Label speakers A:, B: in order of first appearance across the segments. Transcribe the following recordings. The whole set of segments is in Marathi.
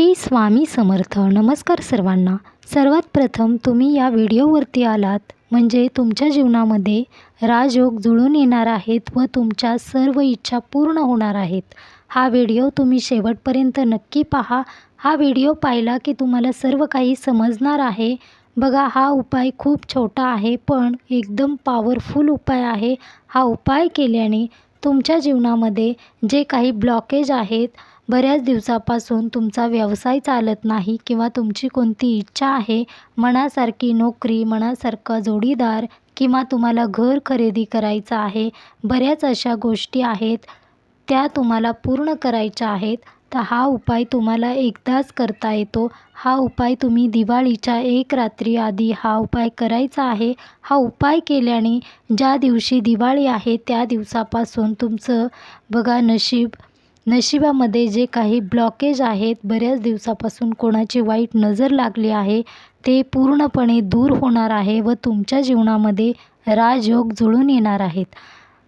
A: श्री स्वामी समर्थ. नमस्कार सर्वांना. सर्वात प्रथम तुम्ही या व्हिडिओवरती आलात म्हणजे तुमच्या जीवनामध्ये राजयोग जुळून येणार आहेत व तुमच्या सर्व इच्छा पूर्ण होणार आहेत. हा व्हिडिओ तुम्ही शेवटपर्यंत नक्की पहा. हा व्हिडिओ पाहिला की तुम्हाला सर्व काही समजणार आहे. बघा हा उपाय खूप छोटा आहे पण एकदम पॉवरफुल उपाय आहे. हा उपाय केल्याने तुमच्या जीवनामध्ये जे काही ब्लॉकेज आहेत बऱ्याच दिवसापासून तुमचा व्यवसाय चालत नाही किंवा तुमची कोणती इच्छा आहे मनासारखी नोकरी मनासारखा जोडीदार किंवा तुम्हाला घर खरेदी करायचं आहे बऱ्याच अशा गोष्टी आहेत त्या तुम्हाला पूर्ण करायच्या आहेत तर हा उपाय तुम्हाला एकदाच करता येतो. हा उपाय तुम्ही दिवाळीच्या एक रात्री आधी हा उपाय करायचा आहे. हा उपाय केल्याने ज्या दिवशी दिवाळी आहे त्या दिवसापासून तुमचं बघा नशीब नशिबामध्ये जे काही ब्लॉकेज आहेत बऱ्याच दिवसापासून कोणाची वाईट नजर लागली आहे ते पूर्णपणे दूर होणार आहे व तुमच्या जीवनामध्ये राजयोग जुळून येणार आहेत.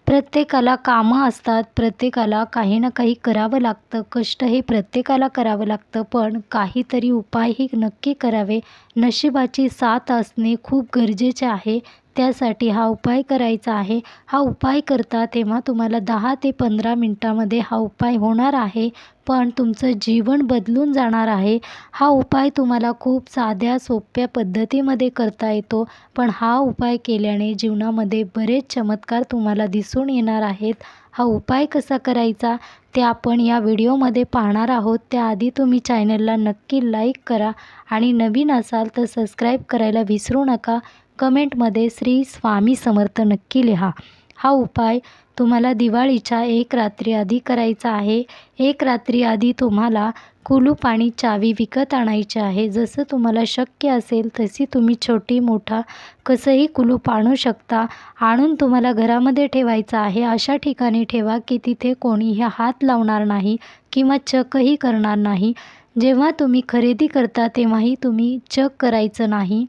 A: प्रत्येकाला कामं असतात प्रत्येकाला काही ना काही करावं लागतं. कष्ट हे प्रत्येकाला करावं लागतं पण काहीतरी उपायही नक्की करावे. नशिबाची साथ असणे खूप गरजेचे आहे. त्यासाठी हा उपाय करायचा आहे. हा उपाय करता तेव्हा तुम्हाला दहा ते पंधरा मिनटामध्ये हा उपाय होणार आहे. पण तुमचं जीवन बदलून जाणार आहे. हा उपाय तुम्हाला खूप साध्या सोप्या पद्धतीमध्ये करता येतो. पण हा उपाय केल्याने जीवनामध्ये बरेच चमत्कार तुम्हाला दिसून येणार आहेत. हा उपाय कसा करायचा? ते आपण या व्हिडिओमध्ये पाहणार आहोत. त्याआधी तुम्ही चॅनलला नक्की लाईक करा आणि नवीन असाल तर सबस्क्राईब करायला विसरू नका. कमेंटमध्ये श्री स्वामी समर्थ नक्की लिहा. हा उपाय तुम्हाला दिवाळीच्या एक रात्री आधी करायचा आहे. एक रात्री आधी तुम्हाला कुलूप आणि चावी विकत आणायची आहे. जसं तुम्हाला शक्य असेल तशी तुम्ही छोटी मोठा कसंही कुलूप आणू शकता. आणून तुम्हाला घरामध्ये ठेवायचं आहे. अशा ठिकाणी ठेवा की तिथे कोणीही हात लावणार नाही किंवा चकही करणार नाही. जेव्हा तुम्ही खरेदी करता तेव्हाही तुम्ही चक करायचं नाही.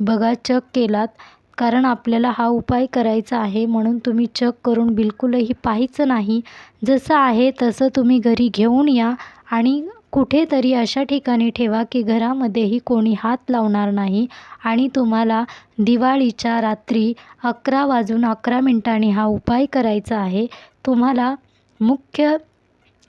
A: बघा चक केलात. कारण आपल्याला हा उपाय करायचा आहे म्हणून तुम्ही चक करून बिलकुलही पाहायचं नाही. जसं आहे तसं तुम्ही घरी घेऊन या आणि कुठेतरी अशा ठिकाणी ठेवा की घरामध्येही कोणी हात लावणार नाही आणि तुम्हाला दिवाळीच्या रात्री अकरा वाजून अकरा मिनटांनी हा उपाय करायचा आहे. तुम्हाला मुख्य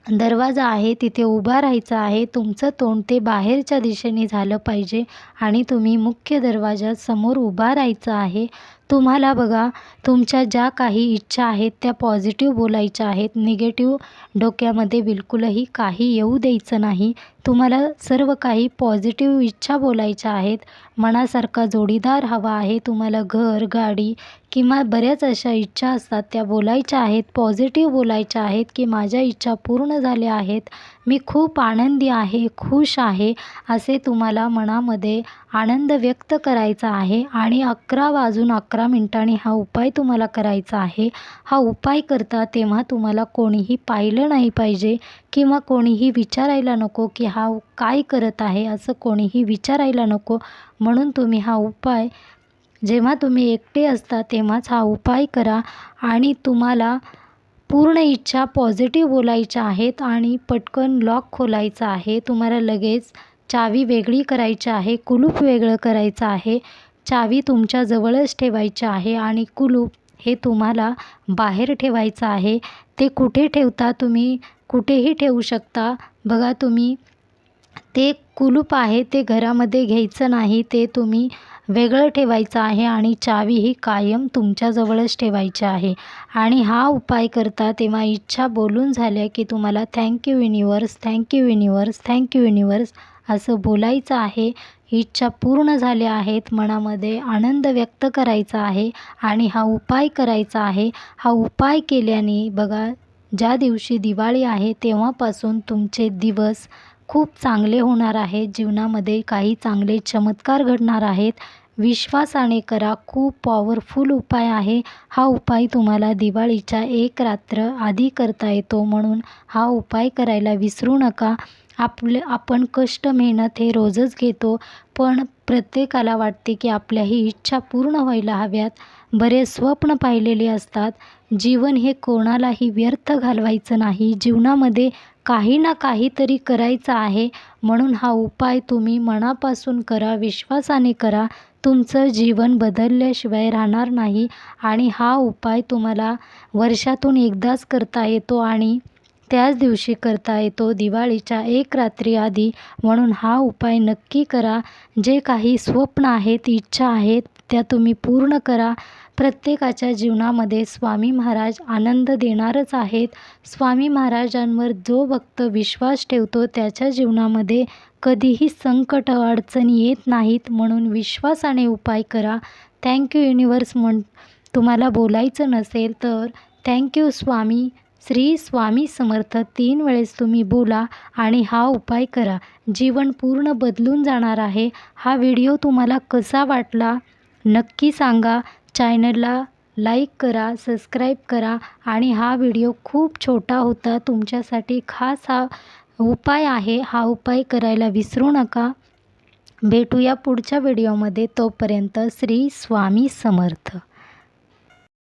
A: दरवाजा आहे तिथे उभा राहायचं आहे तुमचं तोंड ते बाहेरच्या दिशेने झालं पाहिजे आणि तुम्ही मुख्य दरवाजासमोर उभा राहायचं आहे. तुम्हाला बघा तुमच्या ज्या काही इच्छा आहेत त्या पॉझिटिव्ह बोलायच्या आहेत. निगेटिव्ह डोक्यामध्ये बिलकुलही काही येऊ द्यायचं नाही. तुम्हाला सर्व काही पॉझिटिव्ह इच्छा बोलायच्या आहेत. मनासारखा जोडीदार हवा आहे. तुम्हाला घर गाडी किंवा बऱ्याच अशा इच्छा असतात त्या बोलायच्या आहेत. पॉझिटिव्ह बोलायच्या आहेत की माझ्या इच्छा पूर्ण झाल्या आहेत. मी खूप आनंदी आहे खुश आहे असे तुम्हाला मनामध्ये आनंद व्यक्त करायचा आहे. आणि अकरा वाजून अकरा मिनटांनी हा उपाय तुम्हाला करायचा आहे. हा उपाय करता तेव्हा तुम्हाला कोणीही पाहिलं नाही पाहिजे किंवा कोणीही विचारायला नको की हा काय करत आहे असं कोणीही विचारायला नको. म्हणून तुम्ही हा उपाय जेव्हा तुम्ही एकटे असता तेव्हाच हा उपाय करा. आणि तुम्हाला पूर्ण इच्छा पॉझिटिव्ह बोलायच्या आहेत आणि पटकन लॉक खोलायचं आहे. तुम्हाला लगेच चावी वेगळी करायची आहे कुलूप वेगळं करायचं आहे. चावी तुमच्या जवळच ठेवायची आहे आणि कुलूप हे तुम्हाला बाहेर ठेवायचं आहे. ते कुठे ठेवता तुम्ही? कुठेही ठेवू शकता. बघा तुम्ही ते कुलूप आहे ते घरामध्ये घ्यायचं नाही ते तुम्ही वेगळं ठेवायचं आहे आणि चावी ही कायम तुमच्याजवळच ठेवायची आहे. आणि हा उपाय करता तेव्हा इच्छा बोलून झाल्या की तुम्हाला thank you universe thank you universe thank you universe असं बोलायचं आहे. इच्छा पूर्ण झाल्या आहेत मनामध्ये आनंद व्यक्त करायचा आहे आणि हा उपाय करायचा आहे. हा उपाय केल्याने बघा ज्या दिवशी दिवाळी आहे तेव्हापासून तुमचे दिवस खूप चांगले होणार आहे. जीवनामध्ये काही चांगले चमत्कार घडणार आहेत. विश्वासाने करा खूप पॉवरफुल उपाय आहे. हा उपाय तुम्हाला दिवाळीच्या एक रात्र आधी करता येतो म्हणून हा उपाय करायला विसरू नका. आपले आपण कष्ट मेहनत हे रोजच घेतो पण प्रत्येकाला वाटते की आपल्या ही इच्छा पूर्ण व्हायला हव्यात. बरेच स्वप्न पाहिलेले असतात. जीवन हे कोणालाही व्यर्थ घालवायचं नाही. जीवनामध्ये काही ना काहीतरी करायचं आहे. म्हणून हा उपाय तुम्ही मनापासून करा विश्वासाने करा. तुमचं जीवन बदलल्याशिवाय राहणार नाही आणि हा उपाय तुम्हाला वर्षातून एकदाच करता येतो आणि त्याच दिवशी करता येतो दिवाळीच्या एक रात्री आधी. म्हणून हा उपाय नक्की करा. जे काही स्वप्न आहेत इच्छा आहेत त्या तुम्ही पूर्ण करा. प्रत्येकाच्या जीवनामध्ये स्वामी महाराज आनंद देणारच आहेत. स्वामी महाराजांवर जो भक्त विश्वास ठेवतो त्याच्या जीवनामध्ये कधीही संकट अडचणी येत नाहीत. म्हणून विश्वासाने उपाय करा. थँक्यू युनिवर्स म्हण तुम्हाला बोलायचं नसेल तर थँक्यू स्वामी. श्री स्वामी समर्थ तीन वेळेस तुम्ही बोला आणि हा उपाय करा. जीवन पूर्ण बदलून जाणार आहे. हा व्हिडिओ तुम्हाला कसा वाटला? नक्की सांगा. चॅनलला लाईक करा सबस्क्राईब करा आणि हा व्हिडिओ खूप छोटा होता. तुमच्यासाठी खास हा उपाय आहे. हा उपाय करायला विसरू नका. भेटूया पुढच्या व्हिडिओमध्ये. तोपर्यंत श्री स्वामी समर्थ.